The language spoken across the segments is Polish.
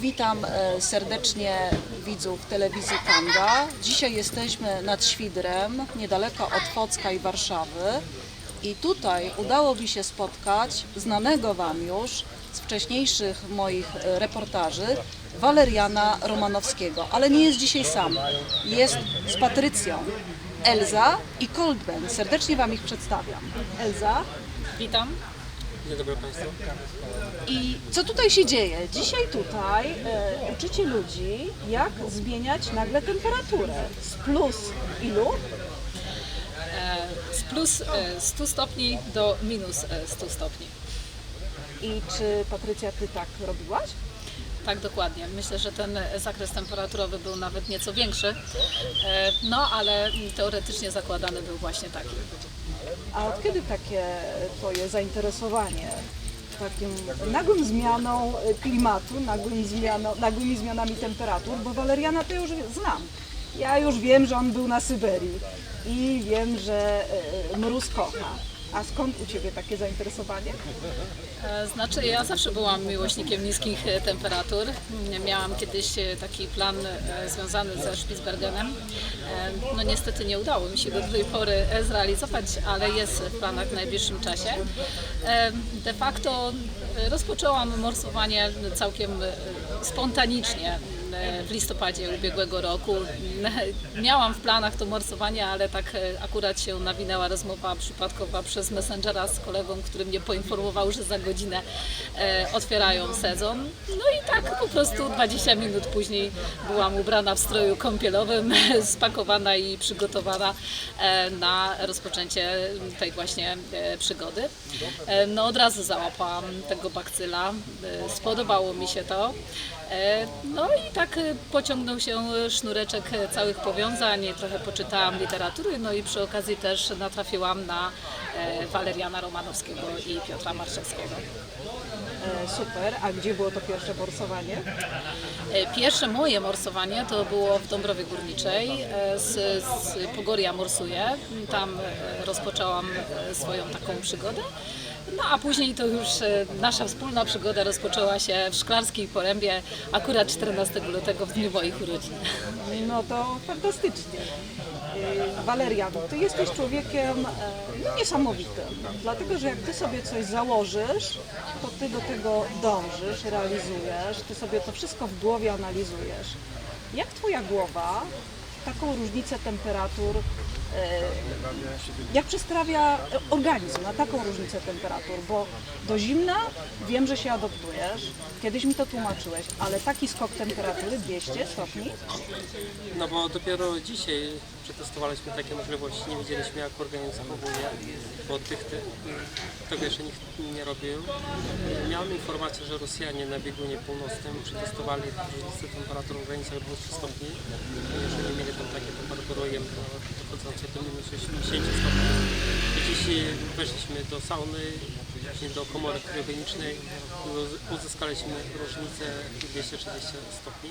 Witam e, serdecznie widzów telewizji Kanga. Dzisiaj jesteśmy nad Świdrem, niedaleko od Focka i Warszawy. I tutaj udało mi się spotkać znanego Wam już z wcześniejszych moich e, reportaży Waleriana Romanowskiego. Ale nie jest dzisiaj sam. Jest z Patrycją. Elza i Coldben. Serdecznie Wam ich przedstawiam. Elza. Witam. Dzień dobry Państwu. I co tutaj się dzieje? Dzisiaj tutaj e, uczycie ludzi, jak zmieniać nagle temperaturę z plus ilu? E, Z plus e, 100 stopni do minus e, 100 stopni. I czy Patrycja, ty tak robiłaś? Tak dokładnie. Myślę, że ten zakres temperaturowy był nawet nieco większy, E, no ale teoretycznie zakładany był właśnie taki. A od kiedy takie twoje zainteresowanie takim nagłym zmianą e, klimatu, nagłym zmianą, nagłymi zmianami temperatur? Bo Waleriana to już znam. Ja już wiem, że on był na Syberii i wiem, że e, mróz kocha. A skąd u Ciebie takie zainteresowanie? E, Znaczy, ja zawsze byłam miłośnikiem niskich e, temperatur. Miałam kiedyś e, taki plan związany ze Spitsbergenem. No niestety nie udało mi się do tej pory zrealizować, ale jest w planach w najbliższym czasie. De facto rozpoczęłam morsowanie całkiem spontanicznie w listopadzie ubiegłego roku. Miałam w planach to morsowanie, ale tak e, akurat się nawinęła rozmowa przypadkowa przez Messengera z kolegą, który mnie poinformował, że za godzinę e, otwierają sezon. No i tak po prostu 20 minut później byłam ubrana w stroju kąpielowym, spakowana i przygotowana e, na rozpoczęcie tej właśnie e, przygody. E, No od razu załapałam tego bakcyla, e, spodobało mi się to. E, No i tak e, pociągnął się sznureczek e, całych powiązań, trochę poczytałam literatury, no i przy okazji też natrafiłam na Waleriana Romanowskiego i Piotra Marszewskiego. Super. A gdzie było to pierwsze morsowanie? Pierwsze moje morsowanie to było w Dąbrowie Górniczej z, z Pogoria Morsuje. Tam rozpoczęłam swoją taką przygodę. No a później to już e, nasza wspólna przygoda rozpoczęła się w Szklarskiej Porębie akurat 14 lutego w dniu moich urodzin. No to fantastycznie. Yy, Walerian, ty jesteś człowiekiem e, no, niesamowitym, dlatego że jak ty sobie coś założysz, to ty do tego dążysz, realizujesz, ty sobie to wszystko w głowie analizujesz. Jak twoja głowa taką różnicę temperatur, e, jak przestawia organizm na taką różnicę temperatur, bo do zimna wiem, że się adoptujesz, kiedyś mi to tłumaczyłeś, ale taki skok temperatury 200 stopni, No bo dopiero dzisiaj przetestowaliśmy takie możliwości, nie wiedzieliśmy jak organizm zachowuje, bo tych te, tego jeszcze nikt nie robił. Miałem informację, że Rosjanie na biegunie północnym przetestowali różnicę temperatur w granicach 200 stopni. Jeżeli mieli tam takie temperatury ujemne dochodzące do minus 80 stopni. I dzisiaj weszliśmy do sauny, później do komory kryogenicznej, uz- uzyskaliśmy różnicę 230 stopni.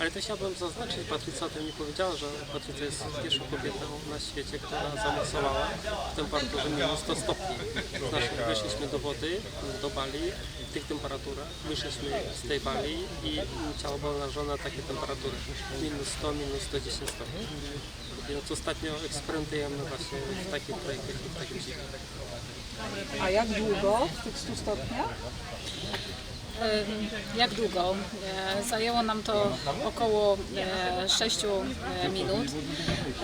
Ale też chciałbym zaznaczyć, Patrycja o tym nie powiedziała, że Patrycja jest pierwszą kobietą na świecie, która zamocowała w temperaturze minus 100 stopni. To znaczy weszliśmy do wody, do Bali, w tych temperaturach, wyszliśmy z tej Bali i ciało było narażone na takie temperatury, minus 100, minus 110 stopni. Więc ostatnio eksperymentujemy właśnie w takich projektach w takim dziwnym. A jak długo w tych 100 stopniach? Jak długo? E, Zajęło nam to około 6 minut.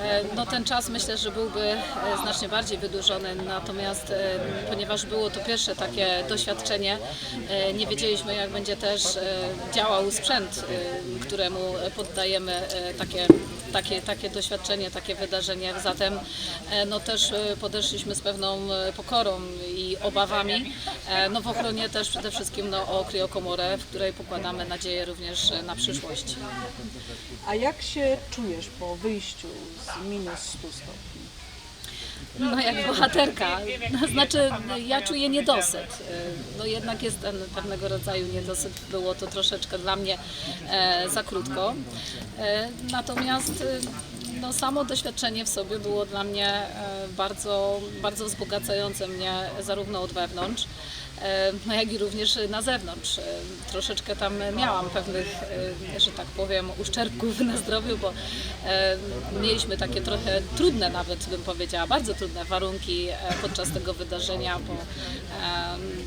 E, No ten czas myślę, że byłby e, znacznie bardziej wydłużony, natomiast e, ponieważ było to pierwsze takie doświadczenie, e, nie wiedzieliśmy jak będzie też e, działał sprzęt, e, któremu poddajemy e, takie, takie, takie doświadczenie, takie wydarzenie. Zatem e, no też e, podeszliśmy z pewną e, pokorą i obawami. No w ochronie też przede wszystkim no, o kriokomorę, w której pokładamy nadzieję również na przyszłość. A jak się czujesz po wyjściu z minus 100 stopni? No jak bohaterka, znaczy ja czuję niedosyt. No jednak jest ten pewnego rodzaju niedosyt, było to troszeczkę dla mnie e, za krótko. E, natomiast e, no, samo doświadczenie w sobie było dla mnie bardzo, bardzo wzbogacające mnie zarówno od wewnątrz, no jak i również na zewnątrz. E, Troszeczkę tam miałam pewnych, e, że tak powiem, uszczerbków na zdrowiu, bo e, mieliśmy takie trochę trudne nawet, bym powiedziała, bardzo trudne warunki e, podczas tego wydarzenia, bo e,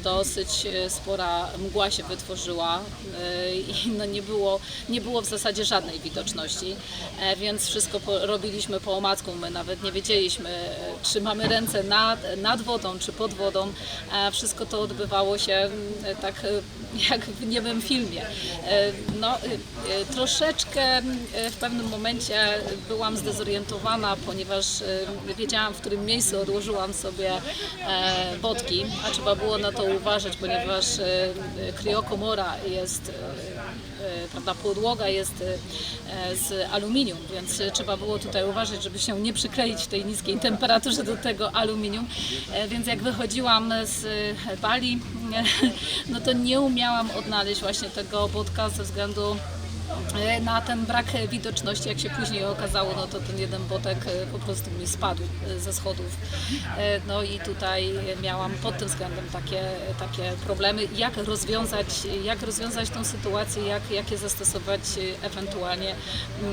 dosyć e, spora mgła się wytworzyła e, i no nie, było, nie było w zasadzie żadnej widoczności, e, więc wszystko robiliśmy po omacku. My nawet nie wiedzieliśmy, e, czy mamy ręce nad, nad wodą, czy pod wodą. E, Wszystko to się mm, tak jak w niemym filmie. E, No, e, e, troszeczkę mm, w pewnym momencie byłam zdezorientowana, ponieważ wiedziałam, w którym miejscu odłożyłam sobie wodki, a trzeba było na to uważać, ponieważ kriokomora jest prawda, podłoga jest z aluminium, więc trzeba było tutaj uważać, żeby się nie przykleić w tej niskiej temperaturze do tego aluminium. Więc jak wychodziłam z Bali, no to nie umiałam odnaleźć właśnie tego wodka ze względu na ten brak widoczności, jak się później okazało, no to ten jeden botek e, po prostu mi spadł e, ze schodów. E, No i tutaj miałam pod tym względem takie, takie problemy, jak rozwiązać, jak rozwiązać tą sytuację, jak, jakie zastosować e, ewentualnie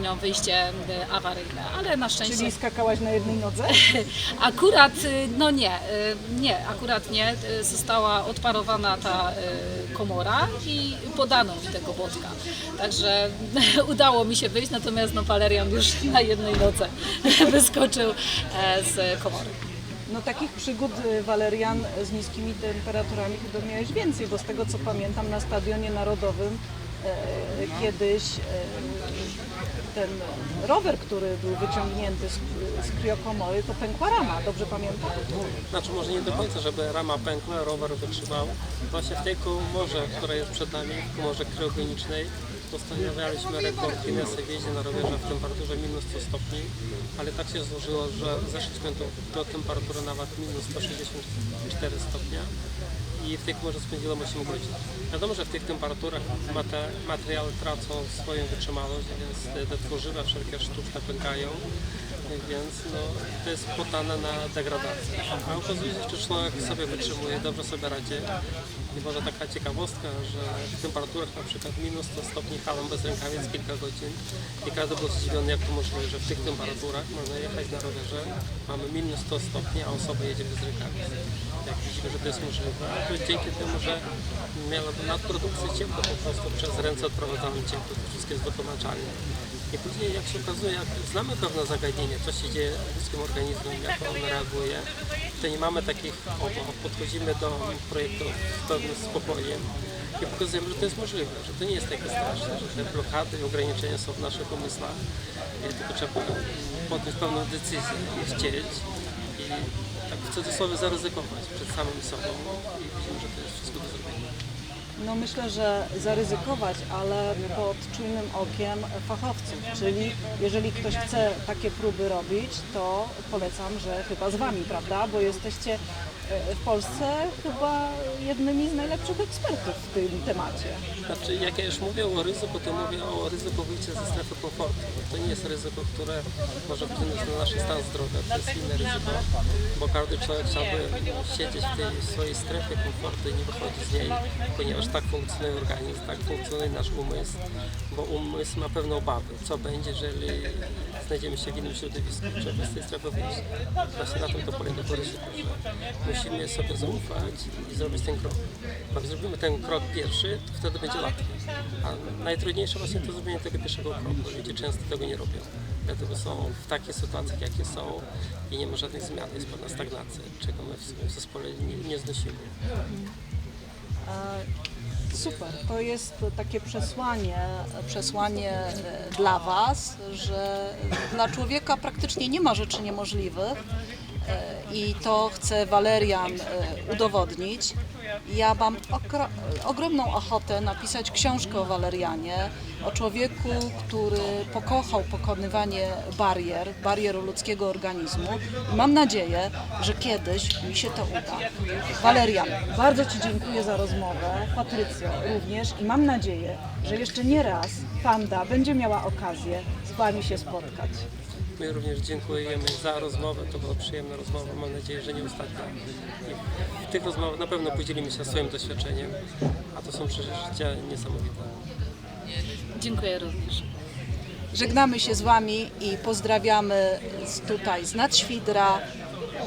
no, wyjście e, awaryjne, ale na szczęście... Czyli skakałaś na jednej nodze? Akurat, no nie, nie, akurat nie. Została odparowana ta komora i podano mi tego wodka. Także udało mi się wyjść, natomiast no Valerian już na jednej noce wyskoczył e, z komory. No takich przygód y, Walerian z niskimi temperaturami chyba miałeś więcej, bo z tego co pamiętam na Stadionie Narodowym e, kiedyś e, ten rower, który był wyciągnięty z, z kriokomory, to pękła rama, dobrze pamiętam? Znaczy może nie do końca, żeby rama pękła, rower wytrzymał. Właśnie w tej komorze, która jest przed nami, w komorze kryogenicznej, postanawialiśmy rekord Guinnessa w jeździe na rowerze w temperaturze minus 100 stopni, ale tak się złożyło, że zeszliśmy do temperatury nawet minus 164 stopnia i w tej komorze spędziłem 8 godzin. Wiadomo, że w tych temperaturach mate, materiały tracą swoją wytrzymałość, więc te tworzywa wszelkie sztuczne pękają więc no, to jest potane na degradację. A okazuje się, że człowiek sobie wytrzymuje, dobrze sobie radzi. I może taka ciekawostka, że w temperaturach na przykład minus 100 stopni halą bez rękawic kilka godzin i każdy był zdziwiony, jak to możliwe, że w tych temperaturach można jechać na rowerze, mamy minus 100 stopni, a osoba jedzie bez rękawic. Jak widzimy, że to jest możliwe, to dzięki temu, że miała nadprodukcję ciepła po prostu przez ręce odprowadzamy ciepło, to wszystko jest wytłumaczalne. I później jak się okazuje, jak znamy pewne zagadnienie, co się dzieje z ludzkim organizmem, jak on reaguje, to nie mamy takich obaw, podchodzimy do projektu z pewnym spokojem i pokazujemy, że to jest możliwe, że to nie jest takie straszne, że te blokady i ograniczenia są w naszych umysłach, tylko trzeba podjąć pewną decyzję i chcieć i tak w cudzysłowie zaryzykować przed samym sobą i widzimy, że to jest wszystko. No myślę, że zaryzykować, ale pod czujnym okiem fachowców, czyli jeżeli ktoś chce takie próby robić, to polecam, że chyba z Wami, prawda? Bo jesteście w Polsce chyba jednymi z najlepszych ekspertów w tym temacie. Znaczy, jak ja już mówię o ryzyku, to mówię o ryzyku wyjścia ze strefy komfortu. To nie jest ryzyko, które może wpłynąć na nasz stan zdrowia. To jest inne ryzyko, bo każdy człowiek chciałby siedzieć w tej swojej strefie komfortu i nie wychodzić z niej, ponieważ tak funkcjonuje organizm, tak funkcjonuje nasz umysł, bo umysł ma pewne obawy. Co będzie, jeżeli znajdziemy się w innym środowisku, trzeba z tej strefy wyjść. Właśnie na tym to polega to ryzyko, że musimy sobie zaufać i zrobić ten krok. Jak zrobimy ten krok pierwszy, to wtedy będzie łatwiej. A najtrudniejsze właśnie to zrobienie tego pierwszego kroku. Ludzie często tego nie robią. Dlatego są w takich sytuacjach, jakie są i nie ma żadnych zmian, jest pewna stagnacja, czego my w zespole nie, nie znosimy. E, Super, to jest takie przesłanie, przesłanie e, dla Was, że dla człowieka praktycznie nie ma rzeczy niemożliwych e, i to chce Walerian e, udowodnić. Ja mam ogromną ochotę napisać książkę o Walerianie, o człowieku, który pokochał pokonywanie barier, barier ludzkiego organizmu. I mam nadzieję, że kiedyś mi się to uda. Walerian, bardzo Ci dziękuję za rozmowę, Patrycjo również i mam nadzieję, że jeszcze nie raz Panda będzie miała okazję z Wami się spotkać. My również dziękujemy za rozmowę. To była przyjemna rozmowa. Mam nadzieję, że nie ostatnia. I w tych rozmowach na pewno podzielimy się swoim doświadczeniem, a to są przeżycia niesamowite. Dziękuję również. Żegnamy się z Wami i pozdrawiamy z, tutaj z Nadświdra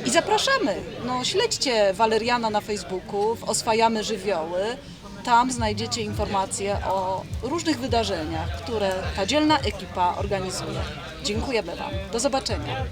i zapraszamy. No, śledźcie Waleriana na Facebooku, w Oswajamy Żywioły. Tam znajdziecie informacje o różnych wydarzeniach, które ta dzielna ekipa organizuje. Dziękujemy Wam. Do zobaczenia.